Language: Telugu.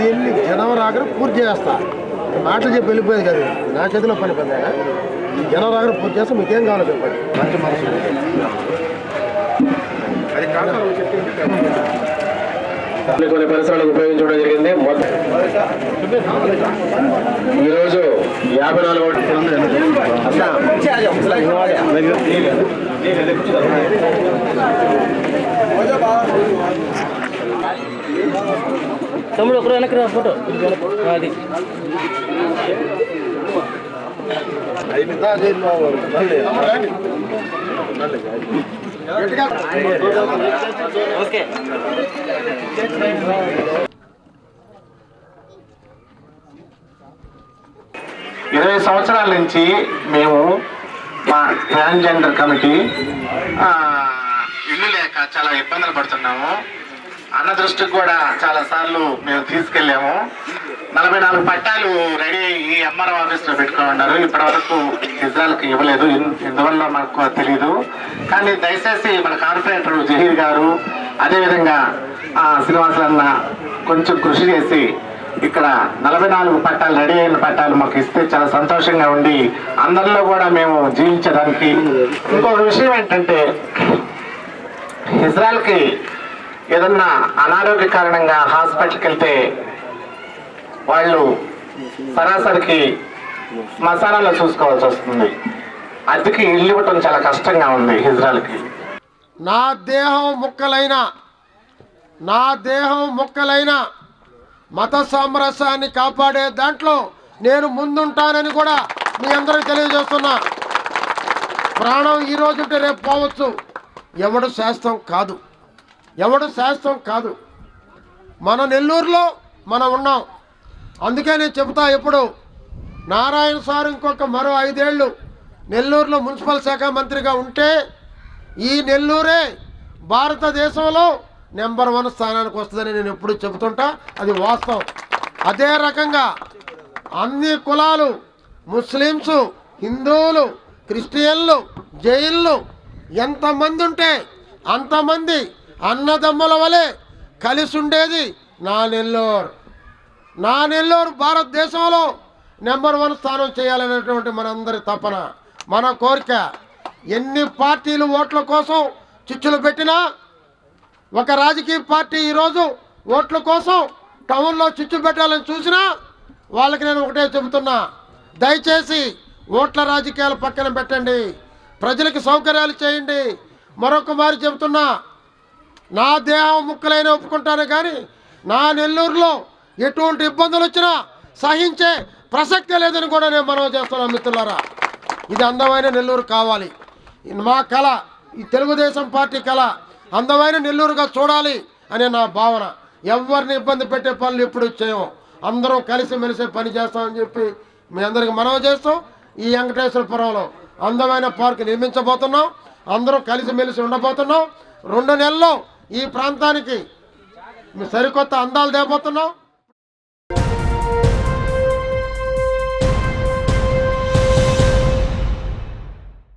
దీన్ని జనం ఆఖరి పూర్తి చేస్తా. మాటలు చెప్పి వెళ్ళిపోయింది కాదు నా చేతిలో పని పని జనం ఆఖరి పూర్తి చేస్తా మీకేం కావాలో చెప్పండి. మంచి మనసు. కొన్ని పరిసరాలకు ఉపయోగించడం జరిగింది. మొత్తం ఈరోజు యాభై నాలుగు తమ్ముడు ఒకరు వెనక్కి రా ఫోటో. అది. ఓకే ఇరవై సంవత్సరాల నుంచి మేము మా ట్రాన్స్జెండర్ కమిటీ ఇల్లు లేక చాలా ఇబ్బందులు పడుతున్నాము. అన్న దృష్టికి కూడా చాలా సార్లు మేము తీసుకెళ్ళాము. నలభై నాలుగు పట్టాలు రెడీ ఈ ఎంఆర్ఓ ఆఫీస్లో పెట్టుకోమన్నారు. ఇప్పటి వరకు ఇజ్రాయల్కి ఇవ్వలేదు. ఎందువల్ల మనకు తెలియదు కానీ దయచేసి మన కార్పొరేటర్ జహీర్ గారు అదేవిధంగా ఆ, కొంచెం కృషి చేసి ఇక్కడ నలభై నాలుగు పట్టాలు రెడీ అయిన పట్టాలు మాకు ఇస్తే చాలా సంతోషంగా ఉండి అందరిలో కూడా మేము జీవించడానికి ఇంకొక విషయం ఏంటంటే ఇజ్రాయల్కి ఏదన్నా అనారోగ్య కారణంగా హాస్పిటల్కి వెళ్తే వాళ్ళు సరాసరికి మసాలాలో చూసుకోవాల్సి వస్తుంది. అద్దెకి ఇల్లు ఇవ్వటం చాలా కష్టంగా ఉంది ఇజ్రాయల్కి. నా దేహం ముక్కలైన నా దేహం ముక్కలైన మత సామరస్యాన్ని కాపాడే దాంట్లో నేను ముందుంటానని కూడా మీ అందరికి తెలియజేస్తున్నా. ప్రాణం ఈ ఉంటే రేపు పోవచ్చు. ఎవడు శాస్త్రం కాదు. ఎవడు శాస్త్రం కాదు. మన నెల్లూరులో మనం ఉన్నాం. అందుకే నేను చెబుతా ఎప్పుడు నారాయణ సార్ ఇంకొక మరో ఐదేళ్ళు నెల్లూరులో మున్సిపల్ శాఖ మంత్రిగా ఉంటే ఈ నెల్లూరే భారతదేశంలో నెంబర్ వన్ స్థానానికి వస్తుందని నేను ఎప్పుడు చెబుతుంటా. అది వాస్తవం. అదే రకంగా అన్ని కులాలు ముస్లిమ్స్ హిందువులు క్రిస్టియన్లు జైన్లు ఎంతమంది ఉంటే అంతమంది అన్నదమ్ముల వలె కలిసి ఉండేది నా నెల్లూరు. నా నెల్లూరు భారతదేశంలో నెంబర్ వన్ స్థానం చేయాలనేటువంటి మనందరి తపన మన కోరిక. ఎన్ని పార్టీలు ఓట్ల కోసం చిచ్చులు పెట్టినా ఒక రాజకీయ పార్టీ ఈరోజు ఓట్ల కోసం టౌన్లో చిచ్చు పెట్టాలని చూసినా వాళ్ళకి నేను ఒకటే చెబుతున్నా దయచేసి ఓట్ల రాజకీయాలు పక్కన పెట్టండి ప్రజలకు సౌకర్యాలు చేయండి. మరొక మారి చెబుతున్నా నా దేహం ముక్కలైన ఒప్పుకుంటాను కానీ నా నెల్లూరులో ఎటువంటి ఇబ్బందులు వచ్చినా సహించే ప్రసక్తే లేదని కూడా నేను మనం చేస్తున్నాను మిత్రులారా. ఇది అందమైన నెల్లూరు కావాలి. మా కళ ఈ తెలుగుదేశం పార్టీ కళ అందమైన నెల్లూరుగా చూడాలి అనే నా భావన. ఎవరిని ఇబ్బంది పెట్టే పనులు ఎప్పుడు చేయము అందరం కలిసిమెలిసి పని చేస్తామని చెప్పి మీ అందరికి మనవి చేస్తాం ఈ వెంకటేశ్వరపురంలో అందమైన పార్క్ నిర్మించబోతున్నాం. అందరం కలిసిమెలిసి ఉండబోతున్నాం. రెండు నెలల్లో ఈ ప్రాంతానికి సరికొత్త అందాలు తేబోతున్నాం.